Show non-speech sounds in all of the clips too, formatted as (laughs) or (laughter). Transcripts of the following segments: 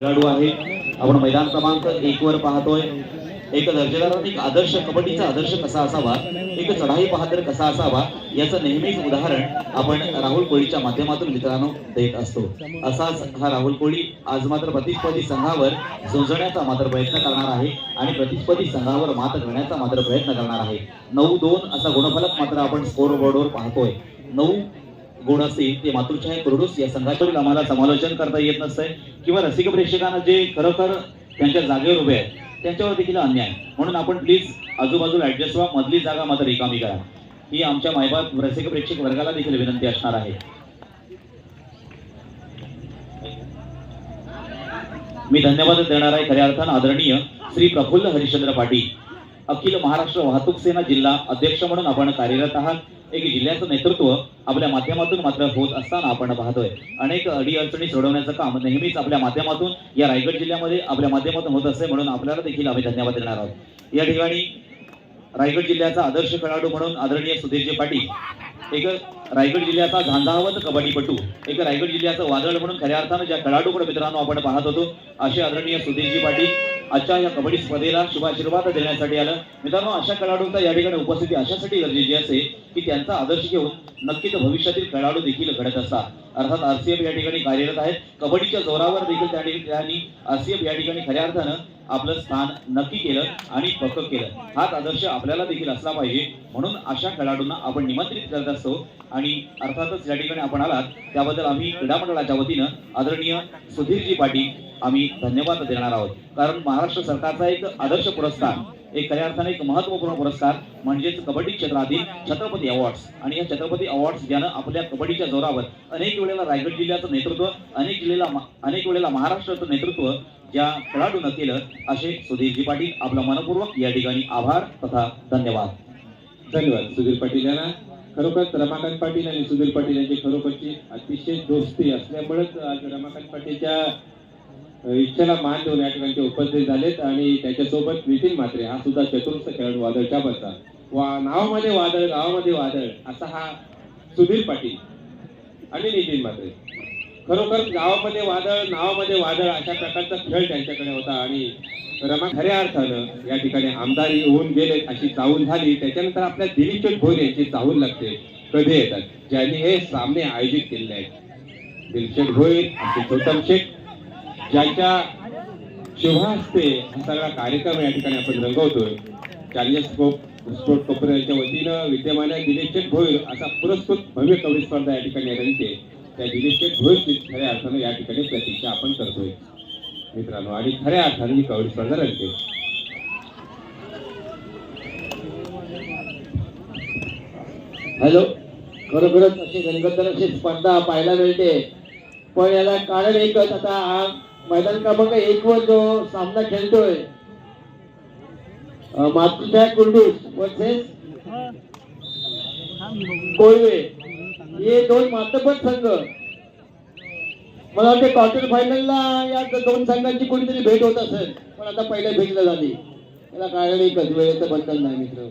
खेळाडू आहे. आपण मैदान क्रमांक एक वर पाहतोय. एक दर्जेदार एक आदर्श कबड्डीचा आदर्श कसा असावा? एक चढाई बहादर कसा असावा? याचं नेहमीच उदाहरण आपण राहुल कोळीच्या माध्यमातून मित्रांनो देत असतो. असाच हा राहुल कोळी आज मात्र प्रतिस्पर्धी संघावर झुंजण्याचा मात्र प्रयत्न करणार आहे आणि प्रतिस्पर्धी संघावर मात करण्याचा मात्र प्रयत्न करणार आहे. नऊ दोन असा गुणफलक मात्र आपण स्कोर बोर्डवर पाहतोय. नऊ गुण असतील ते मातृछाया कुरडूस या संघाच्या आम्हाला समालोचन करता येत नसतंय. किंवा रसिक प्रेक्षकांना जे खरोखर त्यांच्या जागेवर उभे आहेत त्यांच्यावर देखील अन्याय. म्हणून आपण प्लीज आजूबाजूला ऍडजस्ट व्हा मधली जागा मात्र रिकामी करा. ही आमच्या मायबाप रसिक प्रेक्षक वर्गाला देखील विनंती असणार आहे. मी धन्यवाद देणार आहे खऱ्या अर्थानं आदरणीय श्री प्रफुल्ल हरिश्चंद्र पाटील. अखिल महाराष्ट्र वाहतूक सेना जिल्हा अध्यक्ष म्हणून आपण कार्यरत आहात. एक जिल्ह्याचं नेतृत्व आपल्या माध्यमातून मात्र होत असताना आपण पाहतोय. अनेक अडीअडचणी सोडवण्याचं काम नेहमीच आपल्या माध्यमातून या रायगड जिल्ह्यामध्ये आपल्या माध्यमातून होत असते म्हणून आपल्याला देखील आम्ही धन्यवाद देणार आहोत. या ठिकाणी रायगड जिल्ह्याचा आदर्श खेळाडू म्हणून आदरणीय सुधीरजी पाटील एक रायगड जिल्ह्याचा झांझावत कबड्डीपटू एक रायगड जिल्ह्याचं वादळ म्हणून खऱ्या अर्थानं ज्या खेळाडूकडे मित्रांनो आपण पाहत होतो असे आदरणीय सुधीरजी पाटील आजच्या या कबड्डी स्पर्धेला शुभाशीर्वाद देण्यासाठी आलं. मित्रांनो अशा खेळाडूंचा या ठिकाणी उपस्थिती अशासाठी गरजेची असते की त्यांचा आदर्श घेऊन नक्कीच भविष्यातील खेळाडू देखील घडत असतात. अर्थात आरसीएफ या ठिकाणी कार्यरत आहेत. कबड्डीच्या जोरावर देखील त्या ठिकाणी आरसीएफ या ठिकाणी खऱ्या अर्थानं आपलं स्थान नक्की केलं आणि पक्क केलं. हाच आदर्श आपल्याला देखील असला पाहिजे. म्हणून अशा खेळाडूंना आपण निमंत्रित करत असतो. आणि अर्थातच या ठिकाणी आपण आलात त्याबद्दल आम्ही क्रीडा मंडळाच्या वतीनं आदरणीय सुधीरजी पाटील आम्ही धन्यवाद देणार आहोत. कारण महाराष्ट्र सरकारचा एक आदर्श पुरस्कार एक खऱ्या अर्थाने एक महत्त्वपूर्ण पुरस्कार म्हणजेच कबड्डी क्षेत्रातील छत्रपती अवॉर्ड्स. आणि या छत्रपती अवॉर्ड्स ज्यानं आपल्या कबड्डीच्या जोरावर अनेक वेळेला रायगड जिल्ह्याचं नेतृत्व अनेक जिल्ह्याला अनेक वेळेला महाराष्ट्राचं नेतृत्व ज्या खेळाडूनं केलं असे सुधीरजी पाटील आपला मनपूर्वक या ठिकाणी आभार तथा धन्यवाद. धन्यवाद. सुधीर पाटील यांना. खरोखर रमाकांत पाटील आणि सुधीर पाटील यांची खरोखरची अतिशय दोस्ती असल्यामुळेच आज रमाकांत पाटीलच्या इच्छेला मान देऊन या ठिकाणी उपस्थित झालेत आणि त्याच्यासोबत नितीन म्हात्रे. हा सुद्धा चतुर्थ खेळाडू वादळच्या बसचा वा नावामध्ये वादळ गावामध्ये वादळ असा हा सुधीर पाटील आणि नितीन म्हात्रे. खरोखर गावामध्ये वादळ नावामध्ये वादळ अशा प्रकारचा खेळ त्यांच्याकडे होता आणि रमा खऱ्या अर्थानं या ठिकाणी आमदारी होऊन गेले अशी चाहूल झाली. त्याच्यानंतर आपल्या दिलीपचंद भोर यांची चाहूल लागते कधी येतात? ज्यांनी हे सामने आयोजित केलेले आहेत. दिलचंद भोईर आमचे गौतम शेख ज्यांच्या शुभहस्ते हा सगळा कार्यक्रम या ठिकाणी आपण रंगवतोय. चॅलेंजर स्पोर्ट स्पोर्ट यांच्या वतीनं विद्यमान दिलीपचंद भोईर असा पुरस्कृत भव्य कवडी स्पर्धा या ठिकाणी रंगते त्या दिलीपचंद भोईरची खऱ्या अर्थानं या ठिकाणी प्रतीक्षा आपण करतोय. मित्रांनो आणि खऱ्या अर्थाने ही कवडी स्पर्धा रंगते. हॅलो? खरोखरच अशी गणगतर अशी स्पर्धा पाहायला मिळते. पण याला कारण एकच आता हा मैदान क्रमांक एक वर जो सामना खेळतोय अं, मातृछाया कुर्डूस वर्सेस कोळवे. हे दोन मातबर संघ. मला वाटते क्वार्टर फायनलला या दोन संघांची कोणीतरी भेट होत असेल. पण आता पहिल्या भेटीला झाली. काय कारण एकच वेळेचं बंधन नाही मित्र.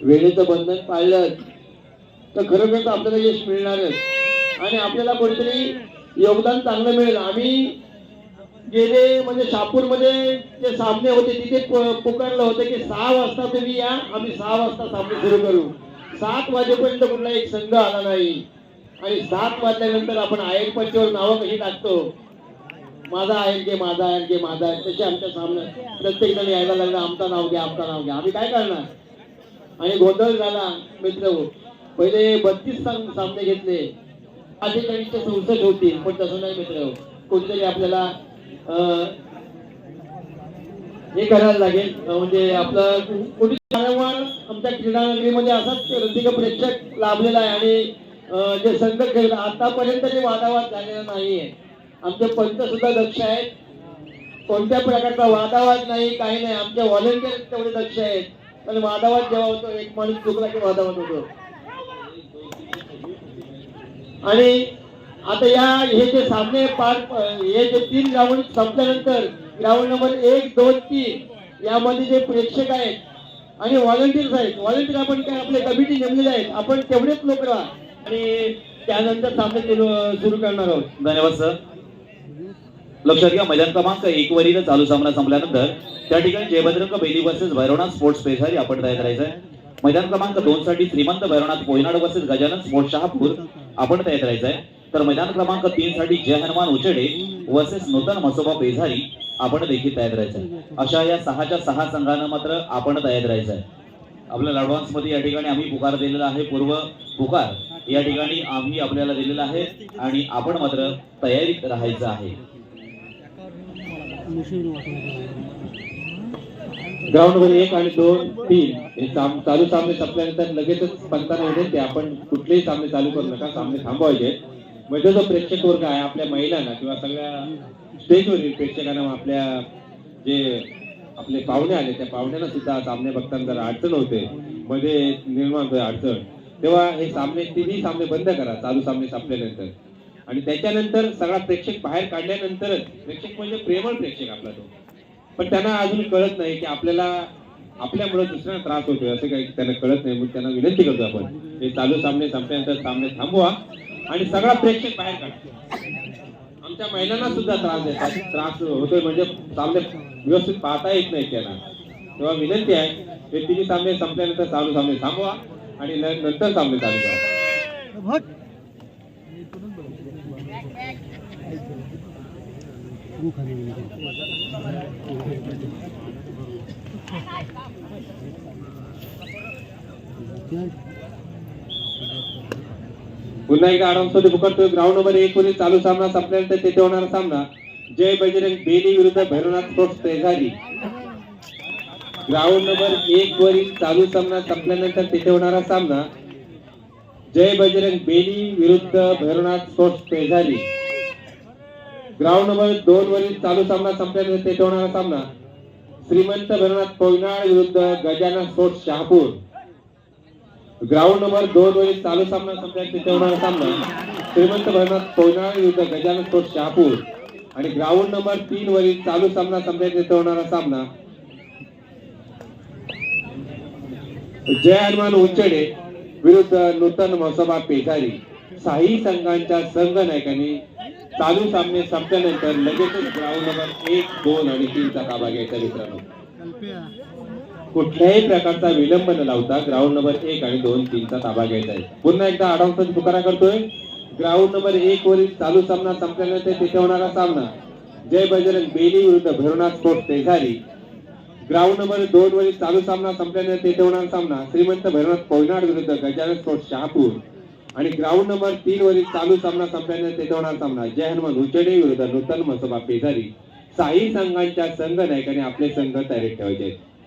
वेळेचं बंधन पाळलं तर खरोखरच आपल्याला यश मिळणारच. आणि आपल्याला कोणीतरी योगदान चांगलं मिळेल. आम्ही गेले म्हणजे शापूरमध्ये जे सामने होते तिथे पुकारलं होतं की सहा वाजता तुम्ही या आम्ही सहा वाजता सामने सुरू करू. सात वाजेपर्यंत कुठला एक संघ आला नाही. आणि सात वाजल्यानंतर आपण आयर पंचवर नावं कशी टाकतो. माझा आहे घे माझा आहे घे माझा आहे. तसे आमच्या सामने प्रत्येक जण यायला लागला आमचा नाव घ्या आमचा नाव घ्या. आम्ही काय करणार? आणि गोंधळ झाला मित्र. पहिले बत्तीस सामने घेतले. आधी गणित चौसष्ट होतील पण तसं नाही मित्र. कोणतरी आपल्याला अं, हे करायला लागेल. म्हणजे आपलं कुठे आमच्या क्रीडा नगरीमध्ये असाच रसिक प्रेक्षक लाभलेला आहे आणि जे संघ खेळ आतापर्यंत जे वादावाद झालेला नाहीये. आमचे पंच सुद्धा दक्ष आहेत. कोणत्या प्रकारचा वादावाद नाही काही नाही. आमचे व्हॉलेंटियर तेवढे दक्ष आहेत. पण वादावाद जेव्हा होतो एक माणूस चुकला की वादावाद होतो. आणि आता या हे जे सामने पार हे जे तीन राऊंड संपल्यानंतर राऊंड नंबर एक दोन तीन यामध्ये जे प्रेक्षक आहेत आणि व्हॉलेंटियर्स आहेत व्हॉलेंटियर आपण काय आपले कमिटी नेमलेले आहेत. आपण तेवढेच लोक राहा. आणि त्यानंतर सामने सुरू करणार आहोत. धन्यवाद सर लक्षात घ्या मैदान क्रमांक एक वरील चालू सामना संपल्यानंतर त्या ठिकाणी जयभद्रंग बेली वर्सेस भैरवनाथ स्पोर्ट्स पेशारी आपण तयार करायचं आहे मैदान क्रमांक दोन साठी श्रीमंत भैरवनाथ कोयनाड वर्सेस गजानन स्पोर्ट्स शहापूर आपण तयार करायचं आहे तर मैदान क्रमांक तीन साठी जय हनुमान उचेडे वर्सेस नूतन मसोबा पेझारी आपण देखील तयार राहायचं अशा या सहाच्या सहा संघानं मात्र आपण तयार राहायचं आहे. आपल्याला ऍडव्हान्समध्ये या ठिकाणी आम्ही पुकार दिलेला आहे. पूर्व पुकार या ठिकाणी आम्ही आपल्याला दिलेला आहे आणि आपण मात्र तयारीत राहायचं आहे. ग्राउंड वर एक आणि दोन तीन. हे साम- चालू सामने संपल्यानंतर लगेचच पंचांना विनंती आहे, आपण कुठलेही सामने चालू करू नका. सामने थांबवायचे म्हणजे जो प्रेक्षक वर्ग आहे आपल्या महिलांना किंवा सगळ्या स्टेजवरील प्रेक्षकांना आपल्या जे आपले पाहुणे आले त्या पाहुण्यांना सुद्धा सामने बघताना जरा अडचण होते. मध्ये निर्माण होते अडचण. तेव्हा हे सामने तिन्ही सामने बंद करा चालू सामने संपल्यानंतर. आणि त्याच्यानंतर सगळा प्रेक्षक बाहेर काढल्यानंतरच प्रेक्षक म्हणजे प्रेमळ प्रेक्षक आपला तो. पण त्यांना अजून कळत नाही की आपल्याला आपल्यामुळे दुसऱ्यांना त्रास होतोय असं काही त्यांना कळत नाही. म्हणून त्यांना विनंती करतो आपण हे चालू सामने संपल्यानंतर सामने थांबवा आणि सगळा प्रेक्षक बाहेर काढतो आमच्या महिलांना सुद्धा त्रास देतात. त्रास होतोय म्हणजे सामने व्यवस्थित पाहता येत नाही त्यांना. तेव्हा विनंती आहे हे तिन्ही सामने संपल्यानंतर चालू सामने थांबवा आणि नंतर सामने चालू करा. (laughs) पुन्हा एकदा आराममध्ये पुकारतोय ग्राउंड नंबर एक वरील चालू सामना संपल्यानंतर तेथे होणारा सामना. जय बजरंग बेली विरुद्ध Bhairavnath sports Pezari ground number एक वरील चालू सामना संपल्यानंतर तेथे होणारा सामना. जय बजरंग बेली विरुद्ध Bhairavnath sports Pezari ground number दोन वरील चालू सामना संपल्यानंतर तेथे होणारा सामना. श्रीमंत भैरवनाथ कोयनाळ विरुद्ध Gajanan sports Shahapur. Ground number दोन वरील चालू सामना संपल्यानंतर तिथे होणारा सामना श्रीमंत भैरवनाथ कोयनाळ विरुद्ध गजानन स्पोर्ट्स शहापूर. आणि ग्राउंड नंबर तीन वरील चालू सामना संपल्यानंतर तिथे होणारा सामना. जय हनुमान उंचडे विरुद्ध नूतन महोत्सवा पेठारी. साही संघांच्या संघ नायकांनी चालू सामने संपल्यानंतर लगेचच ग्राउंड नंबर एक दोन आणि तीनचा ताबा घ्यायचा मित्रांनो कुठल्याही प्रकारचा विलंब न लावता ग्राउंड नंबर एक आणि दोन तीनचा ताबा घ्यायचा आहे. पुन्हा एकदा आडावचा पुकारा करतोय. ग्राउंड नंबर एक वरील चालू सामना संपल्यानंतर तिथे होणारा सामना. जय बजरंग बेली विरुद्ध भैरवनाथ स्पोर्ट्स तेघारी ग्राउंड नंबर दोन वरील चालू सामना संपल्यानंतर तिथे होणारा सामना. श्रीमंत भैरवनाथ कोयनाड विरुद्ध गजानन स्पोर्ट्स शहापूर. आणि ग्राउंड नंबर तीन वरील चालू सामना संपल्यानंतर तिथे होणारा सामना. जय हनुमान उचडे विरुद्ध नूतन मसोबा पेझारी साई संघांच्या संघ नायकाने आपले संघ तयारीत ठेवायचे आहेत.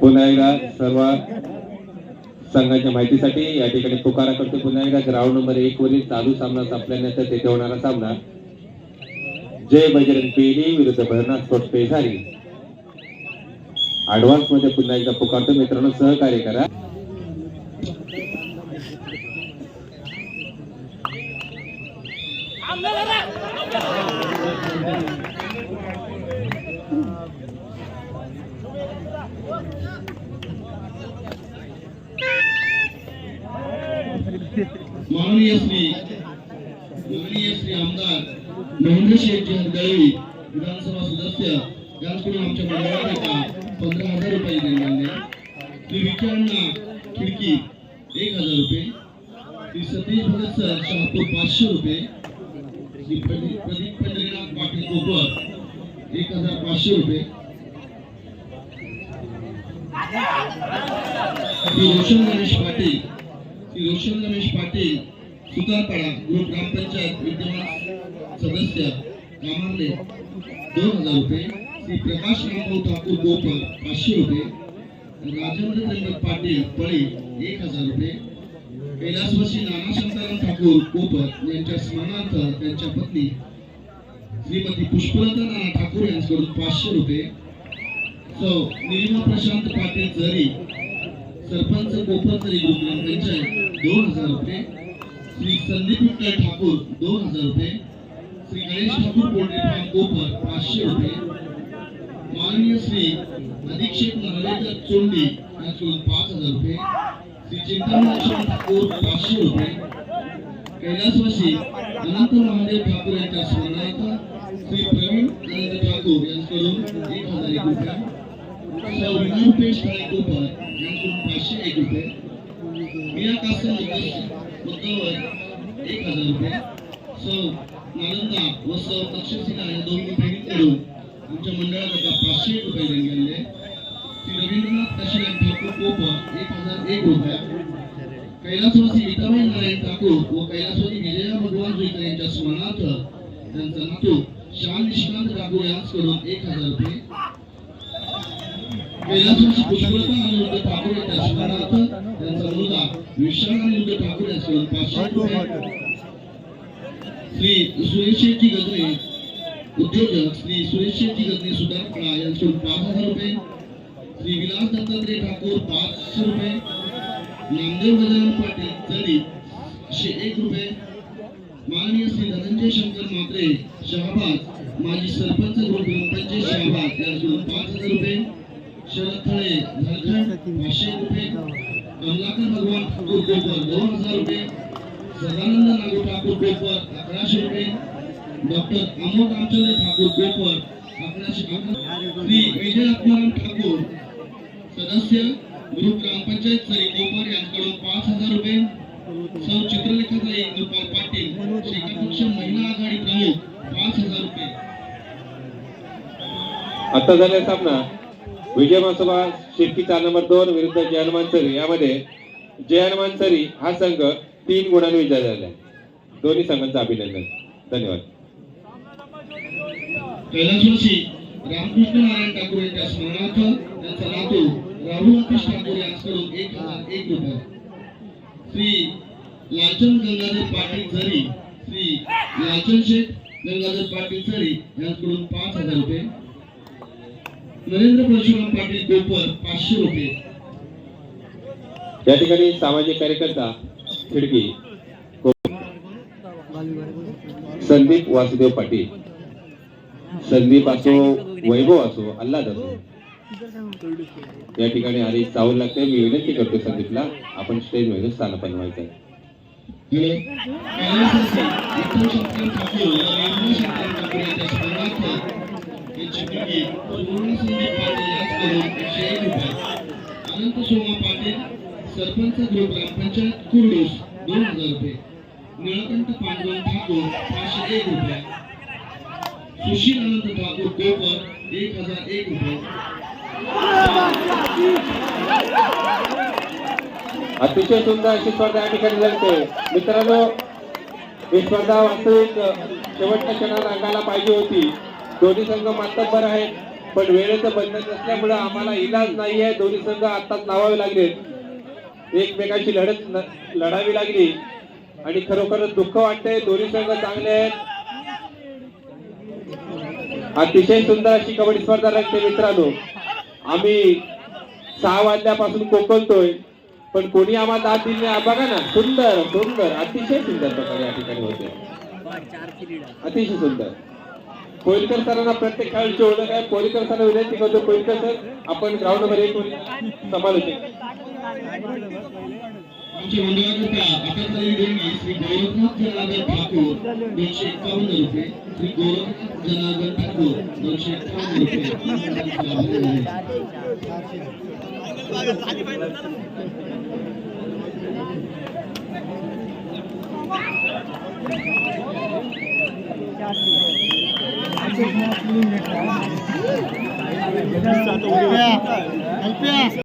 पुन्हा एकदा सर्व संघाच्या माहितीसाठी या ठिकाणी पुकारा करतो पुन्हा एकदा. ग्राउंड नंबर एक वरील चालू सामना संपल्यानंतर तेथे होणारा सामना. जय बजरंग पेढी विरुद्ध भरनाथ स्पोर्ट्स पेझारी. ऍडव्हान्समध्ये पुन्हा एकदा पुकारतो मित्रांनो सहकार्य करा. माननीय श्री माननीय श्री आमदार महेंद्र शेठ दळवी विधानसभा सदस्य यांकडून आमच्या मंडळाकरिता पंधरा हजार रुपये देण्यात आले. श्री विचारणा खिडकी एक हजार रुपये. श्री सतीश भगत सर शहापूर पाचशे रुपये. श्री प्रदीप पंढरीनाथ पाटील कोपर एक हजार पाचशे रुपये. श्री रोशन गणेश पाटील श्री रमेश पाटील सुतारपाडा ग्रुप ग्रामपंचायत विद्यमान सदस्य कामारले दोन हजार रुपये श्री प्रकाश रामभाऊ ठाकूर गोपर पाचशे रुपये राजेंद्र त्र्यंबक पाटील पळी एक हजार रुपये. कैलासवासी नाना शांताराम ठाकूर कोपर यांच्या स्मरणार्थ त्यांच्या पत्नी श्रीमती पुष्पलता नाना ठाकूर यांच्याकडून पाचशे रुपये. सौ निलिमा प्रशांत पाटील जरी सरपंच कोपरतरी ग्रुप पंचायत दोन हजार रुपये. श्री संदीप विठ्ठल ठाकूर दोन हजार रुपये. श्री गणेश ठाकूर पोल्ट्री फार्म गोपर पाचशे रुपये. माननीय श्री अधीक्षक नार्वेकर चोंडी यांच्याकडून पाच हजार रुपये. श्री चिंतामणी ठाकूर पाचशे रुपये. कैलासवासी अनंत महादेव ठाकूर यांच्या स्मरणार्थ श्री प्रवीण अनंत ठाकूर यांच्याकडून एक हजार एक रुपये. रुपेश काळे कोपर पाचशे एक रुपये मिया कासम मुद्दावर एक हजार रुपये सौ नालंदा व सौ तक्षशिला या दोन बहिणींकडून आमच्या मंडळाकरता पाचशे एक रुपये देण्यात गेले श्री रवींद्रनाथ काशीराम ठाकूर कोपर एक हजार एक रुपया कैलासवासी विठाबाई नारायण ठाकूर व कैलासवासी विजया भगवान जुईकर यांच्या स्मरणार्थ त्यांचा नातू श्याम निष्कांत ठाकूर यांच्याकडून एक हजार रुपये कैलासवासी ठाकूर त्यांचा मुलगा ठाकूर पाचशे श्री गजरे उद्योजक श्री गजरे यांच्याकडून पाच हजार रुपये श्री विलास दत्तात्रय ठाकूर पाचशे रुपये नामदेव गजानन पाटील जरी एक रुपये माननीय श्री धनंजय शंकर म्हात्रे शहाबाद माजी सरपंच ग्रुप ग्रामपंचायत शहाबाद यांच्याकडून पाच हजार रुपये. झारखंड पाचशे रुपये कमलाकर भगवान ठाकूर दोन हजार रुपये. सदानंद नागू ठाकूर अकराशे रुपये. डॉक्टर अमोल रामचंद्र ठाकूर अकराशे श्री विजय आत्माराम ठाकूर सदस्य ग्रुप ग्रामपंचायत सरी कोपर यांच्याकडून पाच हजार रुपये. सौ चित्रलेखाताई गोपाल पाटील महिला आघाडी प्रमुख पाच हजार रुपये. आता झाले सामना विजय महासभा शिर्कीचा नंबर दोन विरुद्ध जय हनुमान सरी. यामध्ये जय हनुमान सरी हा संघ तीन गुणांनी विजय झाला दोन्ही संघांचं अभिनंदन. धन्यवाद. रामकृष्ण नारायण ठाकूर यांच्या स्मरणार्थ त्यांचा नातू राहुल ठाकूर यांच्याकडून एक हजार एक रुपये. श्री लालचंद गंगाधर पाटील झरी श्री लालचंद शेठ गंगाधर पाटील झरी यांच्याकडून पाच हजार रुपये. नरेंद्र परशुराम पाटील कोपर पाचशे रुपये. या ठिकाणी सामाजिक कार्यकर्ता खिडकी. संदीप वासुदेव पाटील. संदीप असो वैभव असो अल्लाद असो. या ठिकाणी आधी चावल लागते. मी विनंती करतो संदीपला आपण स्टेजमध्ये स्थान बनवायचं आहे अनंत सोमा पाटील सरपंच ग्रुप ग्रामपंचायत कुर्डूस दोन हजार रुपये निळकंठ पांडुरंग ठाकूर पाचशे एक रुपये सुशील अनंत ठाकूर गोपर एक हजार एक रुपये अतिशय सुंदर अशी स्पर्धा या ठिकाणी लागते. मित्रांनो ही स्पर्धा वास्तविक शेवटच्या क्षणाला रंगायला पाहिजे होती. दोन्ही संघ मातब्बर आहेत पण वेळेचं बंधन नसल्यामुळे आम्हाला इलाज नाही आहे दोन्ही संघ आताच लावावे लागले. एकमेकांची लढत लढावी लागली. आणि खरोखरच दुःख वाटतंय. दोन्ही संघ चांगले आहेत. अतिशय सुंदर अशी कबड्डी स्पर्धा लागते मित्रांनो. आम्ही सहा वाजल्यापासून कोकणतोय पण कोणी आम्हाला दाद दिली नाही. बघा ना सुंदर सुंदर अतिशय सुंदर प्रकारे या ठिकाणी होते. अतिशय सुंदर. कोळीकर सरांना प्रत्येक खेळाची ओळख आहे कोळीकर सरांना विनंती करतो कोळीकर सर आपण ग्राउंडमध्ये एक मिनिट समालोचक आमच्या मंडळाकरता आता झालेली देणगी श्री गौरवनाथ जनार्दन ठाकूर दोनशे एकावन्न रुपये. श्री गौरवनाथ जनार्दन ठाकूर दोनशे एकावन्न रुपये. కలిపి